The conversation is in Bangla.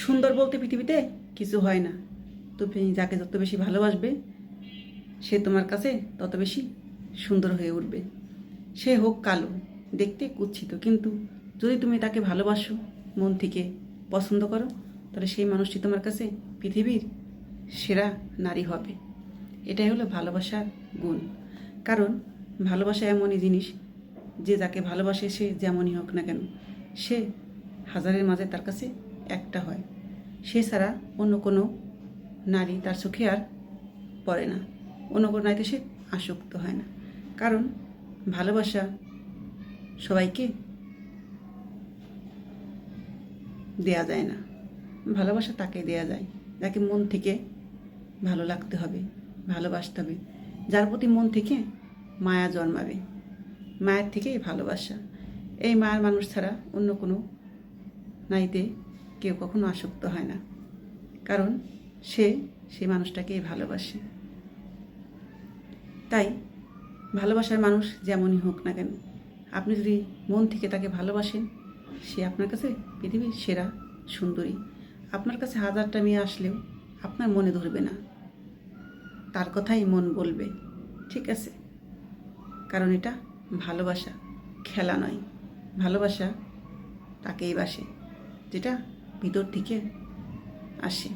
সুন্দর বলতে পৃথিবীতে কিছু হয় না। তুমি যাকে যত বেশি ভালোবাসবে, সে তোমার কাছে তত বেশি সুন্দর হয়ে উঠবে। সে হোক কালো, দেখতে কুচ্ছিত, কিন্তু যদি তুমি তাকে ভালোবাসো, মন থেকে পছন্দ করো, তাহলে সেই মানুষটি তোমার কাছে পৃথিবীর সেরা নারী হবে। এটাই হলো ভালোবাসার গুণ। কারণ ভালোবাসা এমনই জিনিস, যে যাকে ভালোবাসে সে যেমনই হোক না কেন, সে হাজারের মাঝে তার কাছে একটা হয়। সে ছাড়া অন্য কোনো নারী তার চোখে আর পড়ে না। অন্য কোনো নারীতে সে আসক্ত হয় না। কারণ ভালোবাসা সবাইকে দেয়া যায় না। ভালোবাসা তাকে দেয়া যায়, যাকে মন থেকে ভালো লাগতে হবে, ভালোবাসতে হবে। যার প্রতি মন থেকে মায়া জন্মাবে, মায়ের থেকেই ভালোবাসা। এই মায়ের মানুষ ছাড়া অন্য কোনো নারীতে কেউ কখনো আসক্ত হয় না। কারণ সে সেই মানুষটাকেই ভালোবাসে। তাই ভালোবাসার মানুষ যেমনই হোক না কেন, আপনি যদি মন থেকে তাকে ভালোবাসেন, সে আপনার কাছে পৃথিবীর সেরা, সুন্দরী। আপনার কাছে হাজারটা মেয়ে আসলেও আপনার মনে ধরবে না। তার কথাই মন বলবে, ঠিক আছে? কারণ এটা ভালোবাসা, খেলা নয়। ভালোবাসা তাকেই বাসে, যেটা ভিতর থেকে আসে।